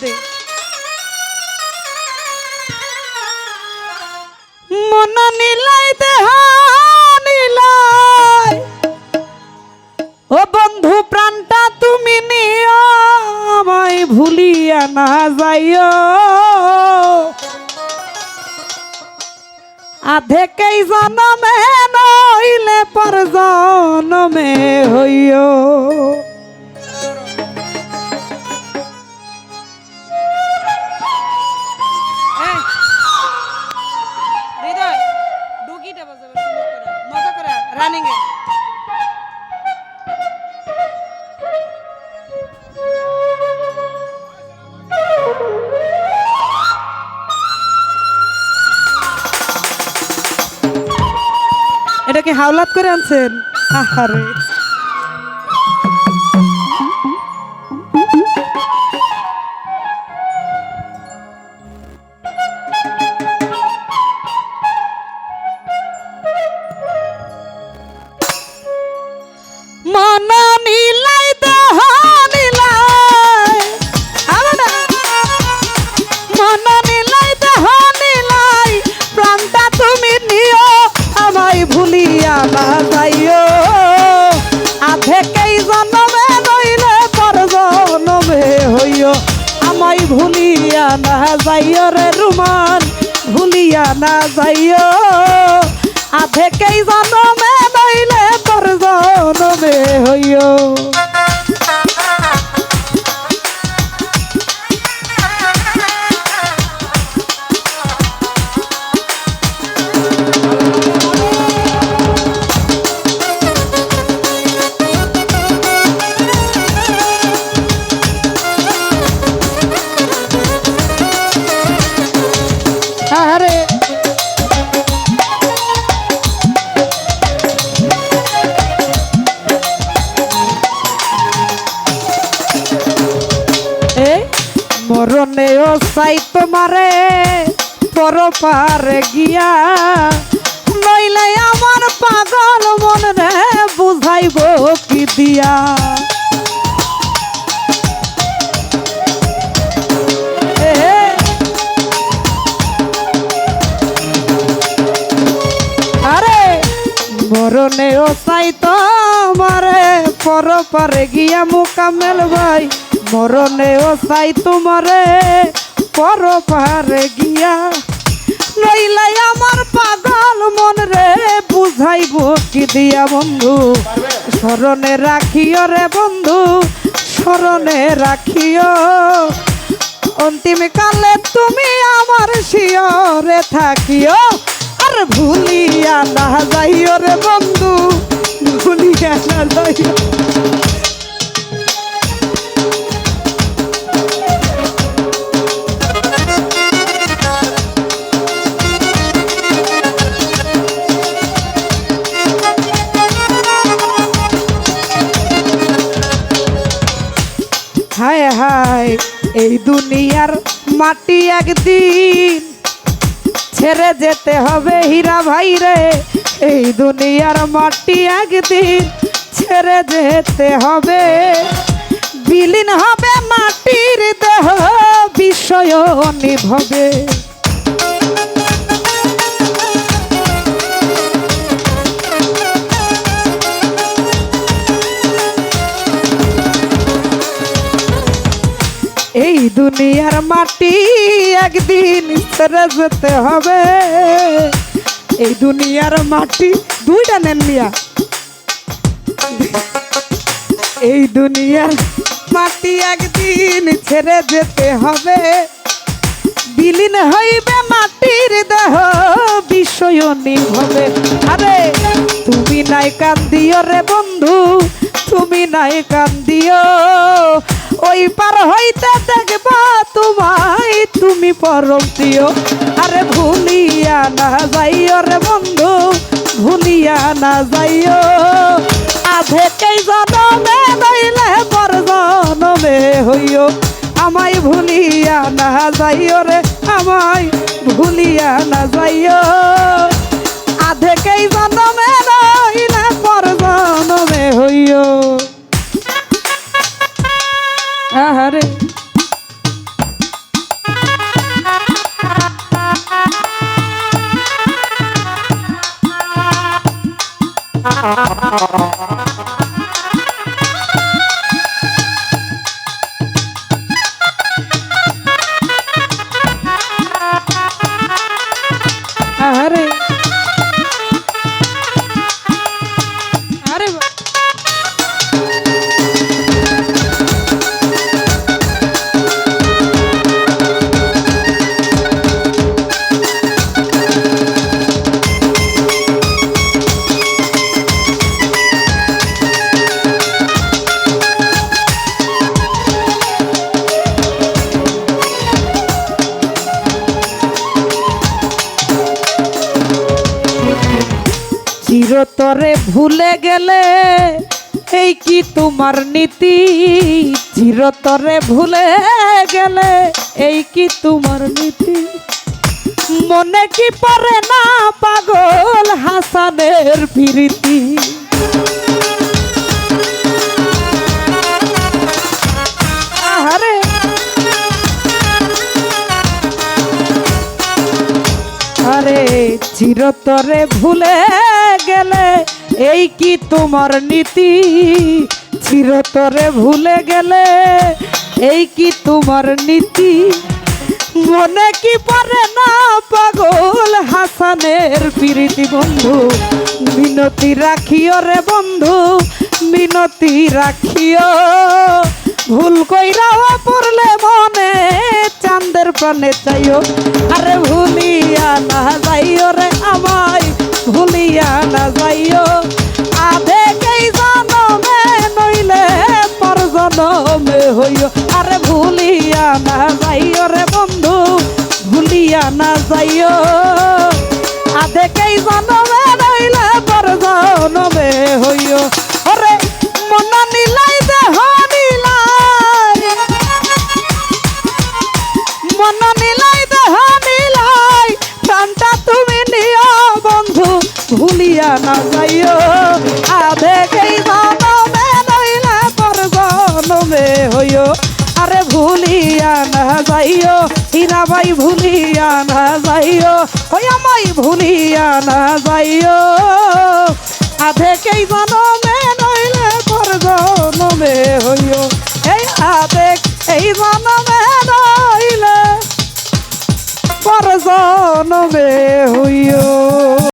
দে মন নিলাই, দেহ নিলাই। ও বন্ধু, প্রাণটা তুমি নিও, আমায় ভুলিয়া না যাইও। আধেকেই জনমে নইলে পর জনমে হইও। হাওলাত করে আনছেন? আহারে। যাইও রে রুমান ভুলিয়া না যাইও। আধেকেই জন্মে নইলে তোর জন্মে ও সাই তোমারে পর পারে গিয়া। নইলে আমার পাগল মন রে বুঝাইব কি দিয়া। আরে মরণে ও চাই তো মারে পর পারে গিয়া মোকামেল ভাই। মরণে ও চাই তোমারে পর পারে গিয়া নইলাই আমার পাগল মন রে, বুঝাইব কি দিয়া বন্ধু? স্মরণে রাখিও রে বন্ধু, স্মরণে রাখিও। অন্তিম কালে তুমি আমার শিয়রে থাকিও, আর ভুলিয়া না যাইও রে বন্ধু, ভুলিয়া না যাইও। হায় হায়, এই দুনিয়ার মাটি একদিন ছেড়ে যেতে হবে হীরা ভাই রে। এই দুনিয়ার মাটি একদিন ছেড়ে যেতে হবে। বিলীন হবে মাটির দেহ বিষয় নিভবে। এই দুনিয়ার মাটি একদিন ছেড়ে যেতে হবে। এই দুনিয়ার মাটি দুইটা নেন মিয়া। এই দুনিয়ার মাটি একদিন ছেড়ে যেতে হবে। বিলীন হইবে মাটির দেহ বিষয় হবে আরে, তুমি নাই কান্দিও রে বন্ধু, তুমি নাই কান্দিও। ওই পার হইতে দেখবা তোমায়, তুমি পরম দিও আরে ভুলিয়া না যাইও রে বন্ধু, ভুলিয়া না যাইও। আধেকেই জনমে নইলে পর জনমে হইও। আমায় ভুলিয়া না যাইও রে, আমায় ভুলিয়া না যাইও। আধেকেই জনমে Ha. চিরতরে ভুলে গেলে, এই কি তোমার নীতি? চিরতরে ভুলে গেলে, এই কি তোমার নীতি? মনে কি পারে না পাগল হাসানের আহারে। আরে, চিরতরে ভুলে এই কি তোমার নীতি? চিরতরে ভুলে গেলে এই কি তোমার নীতি? মনে কি পারে না পাগল হাসানের প্রীতি বন্ধু? মিনতি রাখিও রে বন্ধু, মিনতি রাখিও। ভুল কইরাও পড়লে মনে চাঁদের প্রাণে চাইও। আরে ভুলিয়া না যাইও রে আমায়, ভুলিয়া না যাইও। ভুলিয়া না যাইও। আধে কেই জনমে নইলে পর জনমে হইও। ওরে, মন নিলাই দেহ নিলাই মন নিলাই দেহ নিলাই প্রাণটা তুমি নিও, বন্ধু, ভুলিয়া না যাইও। আধে গেই জনমে নইলে পর জনমে হইও। ভুলিয়া না যাইও, হীরাবাই ভুলিয়া না যাইও ওই আমাই ভুলিয়া না যাইও। আধে কেই জনমে নইলে পর জনমে হইও। এই আবেগ, এই জনমে নইলে পর জনমে হইও।